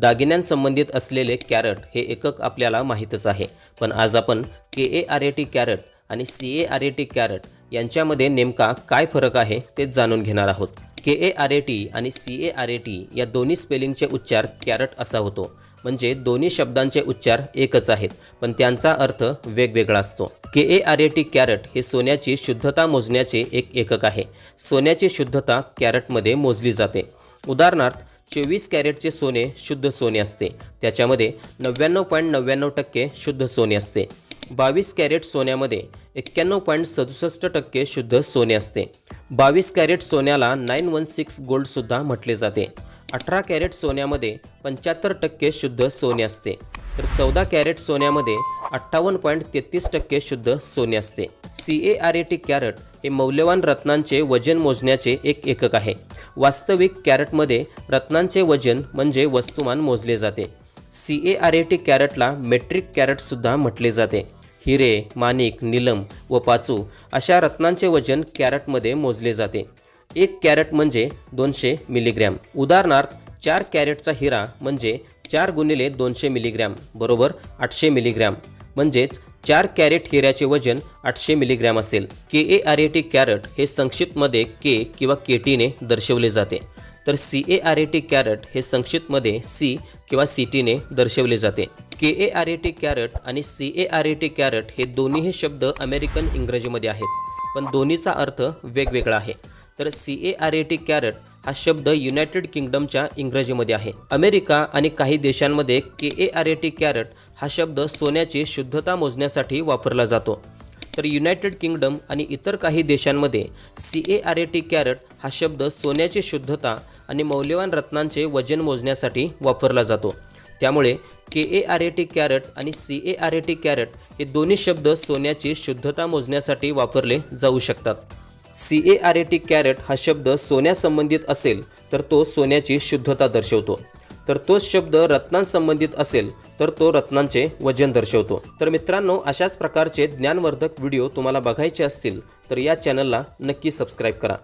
दागिन्यांसंबंधित असलेले कॅरेट हे एकक आपल्याला माहीतच आहे. पण आज आपण K A R A T carat आणि C A R A T carat यांच्यामध्ये नेमका काय फरक आहे ते जाणून घेणार आहोत. K A R A T आणि C A R A T या दोन्ही स्पेलिंगचे उच्चार कॅरेट असा होतो. म्हणजे दोन्ही शब्दांचे उच्चार एकच आहेत पण त्यांचा अर्थ वेगवेगळा असतो. K A R A T carat हे सोन्याची शुद्धता मोजण्याचे एक एकक आहे. सोन्याची शुद्धता कॅरेटमध्ये मोजली जाते. उदाहरणार्थ चोवीस कॅरेटचे सोने शुद्ध सोने असते. त्याच्यामध्ये नव्याण्णव पॉईंट नव्याण्णव टक्के शुद्ध सोने असते. बावीस कॅरेट सोन्यामध्ये एक्क्याण्णव पॉईंट सदुसष्ट टक्के शुद्ध सोने असते. बावीस कॅरेट सोन्याला नाईन वन सिक्स गोल्डसुद्धा म्हटले जाते. अठरा कॅरेट सोन्यामध्ये पंच्याहत्तर टक्के शुद्ध सोने असते. तर चौदा कॅरेट सोन्यामध्ये अठ्ठावन्न पॉईंट तेहतीस टक्के शुद्ध सोने असते. C A R A T carat हे मौल्यवान रत्नांचे वजन मोजण्याचे एक एकक आहे. वास्तविक कॅरेटमध्ये रत्नांचे वजन म्हणजे वस्तुमान मोजले जाते. C A R A T कॅरेटला metric कॅरेटसुद्धा म्हटले जाते. हिरे माणिक नीलम व पाचू अशा रत्नांचे वजन कॅरेटमध्ये मोजले जाते. एक कॅरेट म्हणजे दोनशे मिलीग्रॅम. उदाहरणार्थ चार कॅरेटचा हिरा म्हणजे चार गुणिले दोनशे मिलीग्रॅम बरोबर आठशे मिलीग्रॅम. म्हणजेच चार कॅरेट हिऱ्याचे वजन आठशे मिलीग्रॅम असेल. K A R A T carat हे संक्षिप्तमध्ये के किंवा के टीने दर्शवले जाते. तर C A R A T carat हे संक्षिप्तमध्ये सी किंवा सी टीने दर्शवले जाते. K A R A T carat आणि C A R A T carat हे दोन्हीही शब्द अमेरिकन इंग्रजीमध्ये आहेत. पण दोन्हीचा अर्थ वेगवेगळा आहे. तर C A R A T carat हा शब्द युनायटेड किंगडमच्या इंग्रजीमध्ये आहे. अमेरिका आणि काही देशांमध्ये K A R A T carat हा शब्द सोन्याची शुद्धता मोजण्यासाठी वापरला जातो. तर युनायटेड किंगडम आणि इतर काही देशांमध्ये C A R A T carat हा शब्द सोन्याची शुद्धता आणि मौल्यवान रत्नांचे वजन मोजण्यासाठी वापरला जातो. त्यामुळे K A R A T carat आणि C A R A T carat हे दोन्ही शब्द सोन्याची शुद्धता मोजण्यासाठी वापरले जाऊ शकतात. C A R A T carat हा शब्द सोन्यासंबंधित असेल तर तो सोन्याची शुद्धता दर्शवतो. तर तोच शब्द रत्नांसंबंधित असेल तर तो रत्नांचे वजन दर्शवतो. तर मित्रांनो अशाच प्रकारचे ज्ञानवर्धक व्हिडिओ तुम्हाला बघायचे असतील तर या चॅनलला नक्की सबस्क्राईब करा.